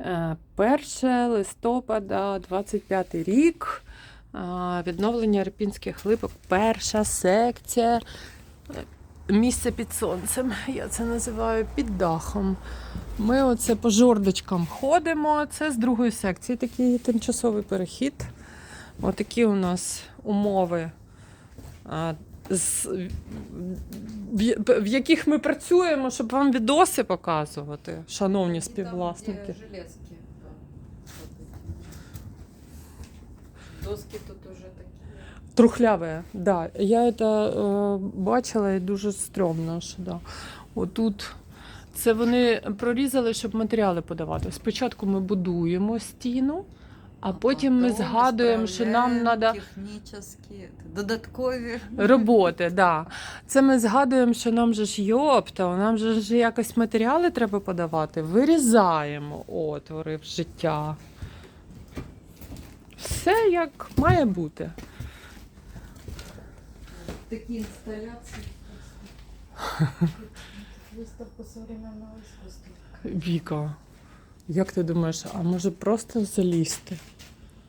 Е, 1 листопада, 25 рік. Е, Відновлення Рипінських липок. Перша секція. Е, Місце під сонцем. Я це називаю під дахом. Ми оце по жордочкам ходимо. Це з другої секції такий тимчасовий перехід. Отакі у нас умови, з, в, в яких ми працюємо, щоб вам відоси показувати, шановні співвласники. Там, где Доски тут уже такие. Трухляве, да. Я це е, бачила і дуже стрьомно, що да. Отут це вони прорізали, щоб матеріали подавати. Спочатку ми будуємо стіну, а потім ми згадуємо, що нам треба технічні, додаткові. роботи. Да. Це ми згадуємо, що нам же ж йопта, нам же ж якось матеріали треба подавати. Вирізаємо отвори в життя. Все як має бути. Такі інсталяції. Виставка современного искусства. Віка, як ти думаєш, а може просто залізти?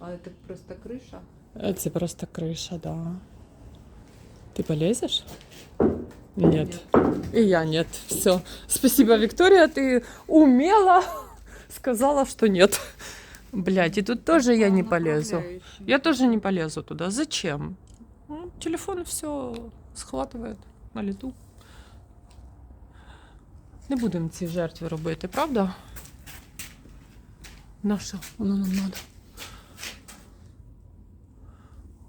А это просто крыша? Е, Це просто криша, да. Ти полезеш? Нет. И я нет. Все. Спасибо, Виктория, ты умело сказала, что нет. Блять, и тут тоже я не полезу. Я тоже не полезу туда. Зачем? Ну, телефон все схватывает на лету. Не будемо ці жертви робити, правда? На що воно нам треба?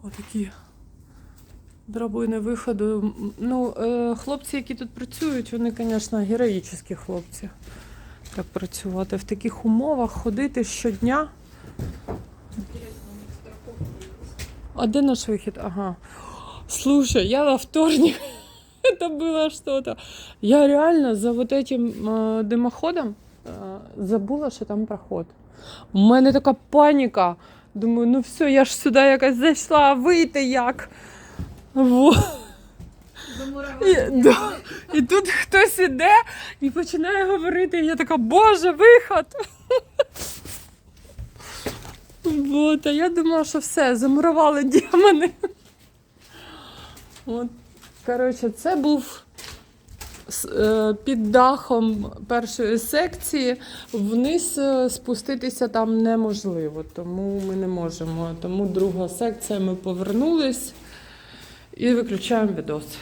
Отакі драбини виходу. М, Ну, е, хлопці, які тут працюють, вони, звісно, героїчні хлопці. Так працювати в таких умовах, ходити щодня. А де наш вихід? Ага. Слушай, я во вторник. Это было что-то. Я реально за вот этим э, дымоходом э, забула, що там проход. У мене така паніка. Думаю, ну все, я ж сюди якось зайшла, а вийти як. Во. І, да. і тут хтось іде і починає говорити. І я така, боже, виход. Вот, а я думала, що все, замурували демони. От, коротше, це був під дахом першої секції. Вниз е, спуститися там неможливо, тому ми не можемо. Тому друга секція ми повернулись і виключаємо відос.